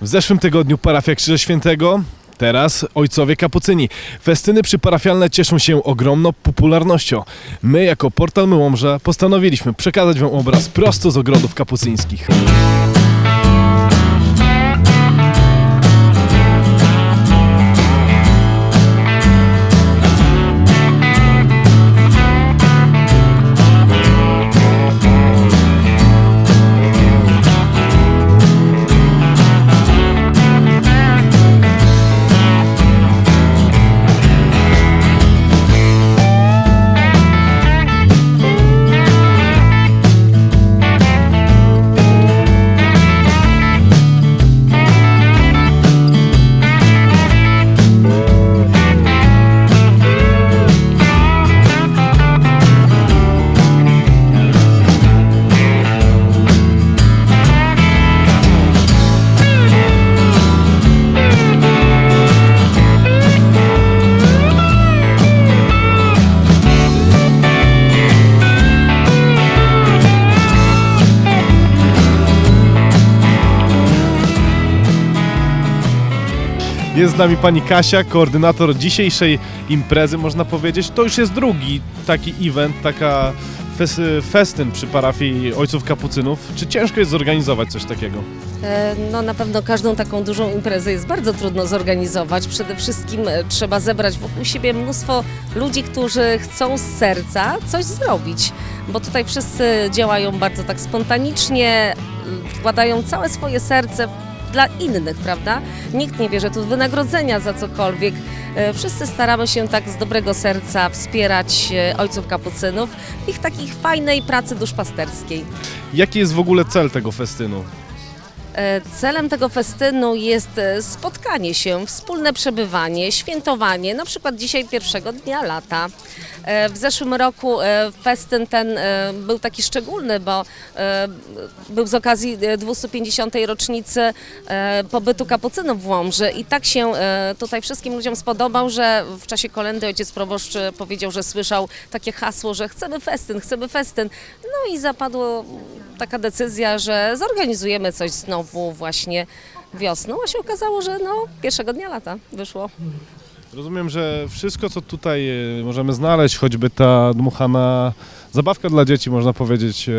W zeszłym tygodniu parafia Krzyża Świętego, teraz ojcowie kapucyni. Festyny przyparafialne cieszą się ogromną popularnością. My, jako portal Myłomża, postanowiliśmy przekazać Wam obraz prosto z ogrodów kapucyńskich. Jest z nami pani Kasia, koordynator dzisiejszej imprezy, można powiedzieć. To już jest drugi taki event, taka fes festyn przy parafii Ojców Kapucynów. Czy ciężko jest zorganizować coś takiego? E, No na pewno każdą taką dużą imprezę jest bardzo trudno zorganizować. Przede wszystkim e, trzeba zebrać wokół siebie mnóstwo ludzi, którzy chcą z serca coś zrobić, bo tutaj wszyscy działają bardzo tak spontanicznie, wkładają całe swoje serce dla innych, prawda? Nikt nie bierze tu wynagrodzenia za cokolwiek. E, Wszyscy staramy się tak z dobrego serca wspierać e, ojców kapucynów w ich takiej fajnej pracy duszpasterskiej. Jaki jest w ogóle cel tego festynu? E, Celem tego festynu jest spotkanie się, wspólne przebywanie, świętowanie, na przykład dzisiaj pierwszego dnia lata. E, W zeszłym roku e, festyn ten e, był taki szczególny, bo był z okazji e, 250. rocznicy pobytu kapucynów w Łomży i tak się tutaj wszystkim ludziom spodobał, że w czasie kolendy ojciec proboszcz powiedział, że słyszał takie hasło, że chcemy festyn, chcemy festyn. No i zapadła taka decyzja, że zorganizujemy coś znowu właśnie wiosną, a się okazało, że no pierwszego dnia lata wyszło. Rozumiem, że wszystko, co tutaj e, możemy znaleźć, choćby ta dmuchana zabawka dla dzieci, można powiedzieć, e,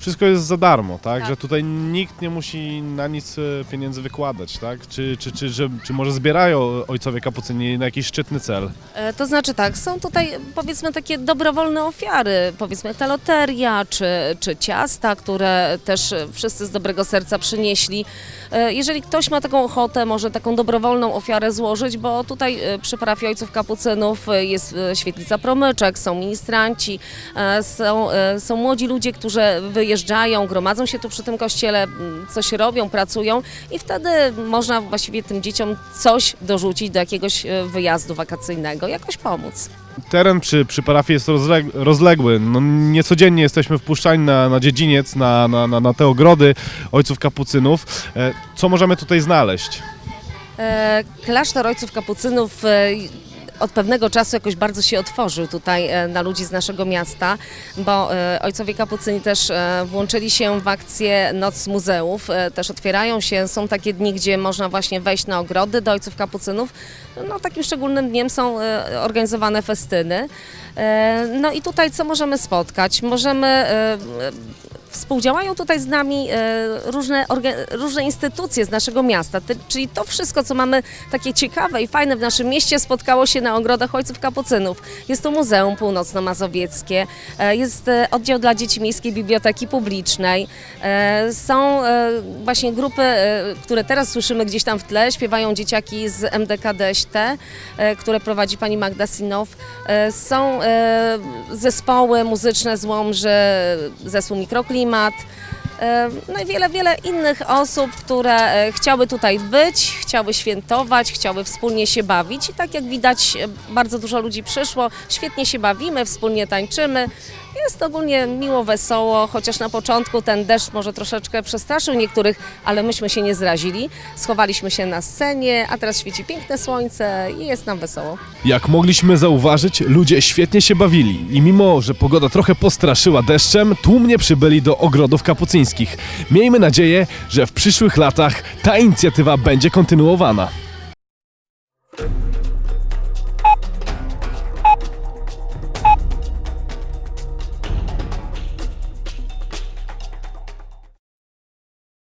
wszystko jest za darmo, tak? Tak. Że tutaj nikt nie musi na nic e, pieniędzy wykładać, tak? Czy, czy, czy, że, czy może zbierają ojcowie kapucyni na jakiś szczytny cel? E, To znaczy tak, są tutaj powiedzmy takie dobrowolne ofiary, powiedzmy ta loteria czy, czy ciasta, które też e, wszyscy z dobrego serca przynieśli. E, Jeżeli ktoś ma taką ochotę, może taką dobrowolną ofiarę złożyć, bo tutaj e, przy parafii Ojców Kapucynów e, jest e, świetlica promyczek, są ministranci, e, są, e, są młodzi ludzie, którzy wyjeżdżają, gromadzą się tu przy tym kościele, coś robią, pracują i wtedy można właściwie tym dzieciom coś dorzucić do jakiegoś e, wyjazdu wakacyjnego, jakoś pomóc. Teren przy, przy parafii jest rozleg- rozległy. No, niecodziennie jesteśmy wpuszczani na, na dziedziniec, na, na, na, na te ogrody ojców kapucynów. E, Co możemy tutaj znaleźć? Klasztor Ojców Kapucynów od pewnego czasu jakoś bardzo się otworzył tutaj e, na ludzi z naszego miasta, bo e, Ojcowie Kapucyni też e, włączyli się w akcję Noc Muzeów. Też otwierają się, są takie dni, gdzie można właśnie wejść na ogrody do Ojców Kapucynów. No, takim szczególnym dniem są organizowane festyny. No i tutaj co możemy spotkać? Możemy Współdziałają tutaj z nami e, różne, różne instytucje z naszego miasta, czyli to wszystko, co mamy takie ciekawe i fajne w naszym mieście, spotkało się na ogrodach Ojców Kapucynów. Jest to Muzeum Północno-Mazowieckie, e, jest e, oddział dla dzieci Miejskiej Biblioteki Publicznej, są właśnie grupy, które teraz słyszymy gdzieś tam w tle, śpiewają dzieciaki z MDK Deśte, e, które prowadzi pani Magda Sinow. Są zespoły muzyczne z Łomży, zespół. E, no i wiele, wiele innych osób, które e, chciały tutaj być, chciały świętować, chciały wspólnie się bawić. I tak jak widać, e, bardzo dużo ludzi przyszło, świetnie się bawimy, wspólnie tańczymy. Jest ogólnie miło, wesoło, chociaż na początku ten deszcz może troszeczkę przestraszył niektórych, ale myśmy się nie zrazili. Schowaliśmy się na scenie, a teraz świeci piękne słońce i jest nam wesoło. Jak mogliśmy zauważyć, ludzie świetnie się bawili i mimo, że pogoda trochę postraszyła deszczem, tłumnie przybyli do ogrodów kapucyńskich. Miejmy nadzieję, że w przyszłych latach ta inicjatywa będzie kontynuowana.